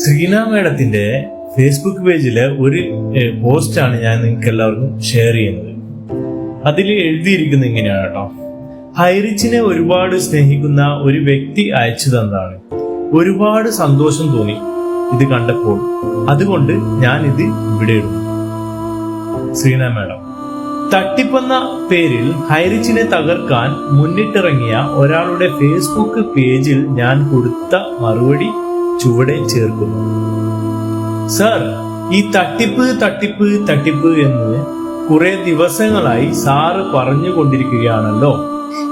ശ്രീന മേഡത്തിന്റെ Facebook പേജിലെ ഒരു പോസ്റ്റാണ് ഞാൻ നിങ്ങൾക്ക് എല്ലാവർക്കും ഷെയർ ചെയ്യുന്നത്. അതിൽ എഴുതിയിരിക്കുന്നത് ഇങ്ങനെയാണ് കേട്ടോ. ഹൈറിച്ചിനെ ഒരുപാട് സ്നേഹിക്കുന്ന ഒരു വ്യക്തി അയച്ചു തന്നതാണ്. ഒരുപാട് സന്തോഷം തോന്നി ഇത് കണ്ടപ്പോൾ. അതുകൊണ്ട് ഞാൻ ഇത് ഇവിടെ ഇടുന്നു. ശ്രീന മേഡം തട്ടിപ്പെന്ന പേരിൽ ഹൈറിച്ചിനെ തകർക്കാൻ മുന്നിട്ടിറങ്ങിയ ഒരാളുടെ ഫേസ്ബുക്ക് പേജിൽ ഞാൻ കൊടുത്ത മറുപടി ചുവടെ ചേർക്കുന്നു. സർ ഈ തട്ടിപ്പ് തട്ടിപ്പ് തട്ടിപ്പ് എന്ന് കുറെ ദിവസങ്ങളായി സാറ് പറഞ്ഞുകൊണ്ടിരിക്കുകയാണല്ലോ.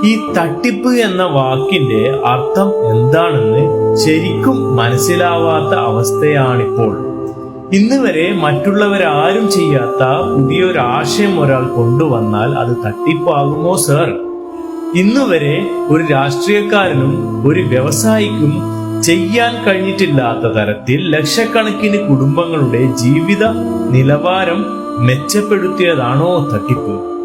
ഈ തട്ടിപ്പ് എന്ന വാക്കിന്റെ അർത്ഥം എന്താണെന്ന് ശരിക്കും മനസ്സിലാവാത്ത അവസ്ഥയാണിപ്പോൾ. ഇന്ന് വരെ മറ്റുള്ളവരാരും ചെയ്യാത്ത പുതിയൊരാശയം ഒരാൾ കൊണ്ടുവന്നാൽ അത് തട്ടിപ്പാകുമോ സർ? ഇന്ന് വരെ ഒരു രാഷ്ട്രീയക്കാരനും ഒരു വ്യവസായിക്കും ചെയ്യാൻ കഴിഞ്ഞിട്ടില്ലാത്ത തരത്തിൽ ലക്ഷക്കണക്കിന് കുടുംബങ്ങളുടെ ജീവിത നിലവാരം മെച്ചപ്പെടുത്തിയതാണോ തട്ടിപ്പ്.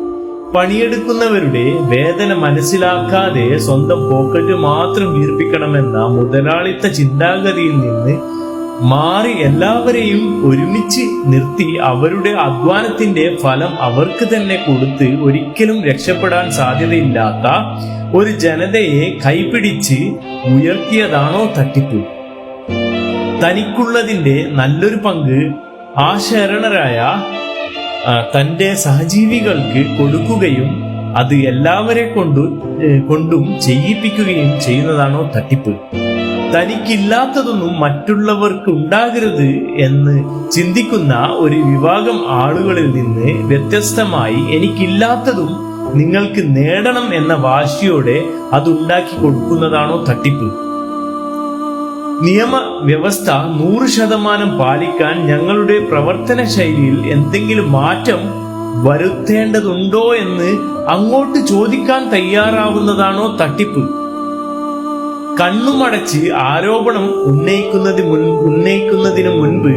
പണിയെടുക്കുന്നവരുടെ വേദന മനസ്സിലാക്കാതെ സ്വന്തം പോക്കറ്റ് മാത്രം വീർപ്പിക്കണമെന്ന മുതലാളിത്ത ചിന്താഗതിയിൽ നിന്ന് മാറി എല്ലാവരെയും ഒരുമിച്ച് നിർത്തി അവരുടെ അധ്വാനത്തിന്റെ ഫലം അവർക്ക് തന്നെ കൊടുത്ത് ഒരിക്കലും രക്ഷപ്പെടാൻ സാധ്യതയില്ലാത്ത ഒരു ജനതയെ കൈപിടിച്ച് ഉയർത്തിയതാണോ തട്ടിപ്പ്? തനിക്കുള്ളതിന്റെ നല്ലൊരു പങ്ക് ആ ശരണരായ ആ, തന്റെ സഹജീവികൾക്ക് കൊടുക്കുകയും അത് എല്ലാവരെ കൊണ്ടു കൊണ്ടും ചെയ്യിപ്പിക്കുകയും ചെയ്യുന്നതാണോ തട്ടിപ്പ്? തനിക്കില്ലാത്തതൊന്നും മറ്റുള്ളവർക്ക് ഉണ്ടാകരുത് എന്ന് ചിന്തിക്കുന്ന ഒരു വിഭാഗം ആളുകളിൽ നിന്ന് വ്യത്യസ്തമായി എനിക്കില്ലാത്തതും നിങ്ങൾക്ക് നേടണം എന്ന വാശിയോടെ അതുണ്ടാക്കി കൊടുക്കുന്നതാണോ തട്ടിപ്പ്? നിയമ വ്യവസ്ഥ നൂറ് ശതമാനം പാലിക്കാൻ ഞങ്ങളുടെ പ്രവർത്തന ശൈലിയിൽ എന്തെങ്കിലും മാറ്റം വരുത്തേണ്ടതുണ്ടോ എന്ന് അങ്ങോട്ട് ചോദിക്കാൻ തയ്യാറാവുന്നതാണോ തട്ടിപ്പ്? കണ്ണുമടച്ച് ആരോപണം ഉന്നയിക്കുന്നതിന് മുൻ ഉന്നയിക്കുന്നതിന് മുൻപ്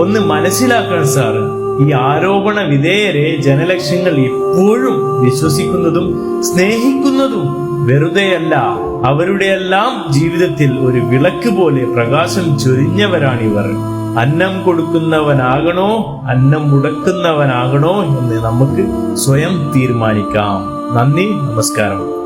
ഒന്ന് മനസ്സിലാക്കണം സാർ. ഈ ആരോപണ വിധേയരെ ജനലക്ഷങ്ങൾ എപ്പോഴും വിശ്വസിക്കുന്നതും സ്നേഹിക്കുന്നതും വെറുതെയല്ല. അവരുടെ എല്ലാം ജീവിതത്തിൽ ഒരു വിളക്ക് പോലെ പ്രകാശം ചൊരിഞ്ഞവരാണിവർ. അന്നം കൊടുക്കുന്നവനാകണോ അന്നം മുടക്കുന്നവനാകണോ എന്ന് നമുക്ക് സ്വയം തീരുമാനിക്കാം. നന്ദി നമസ്കാരം.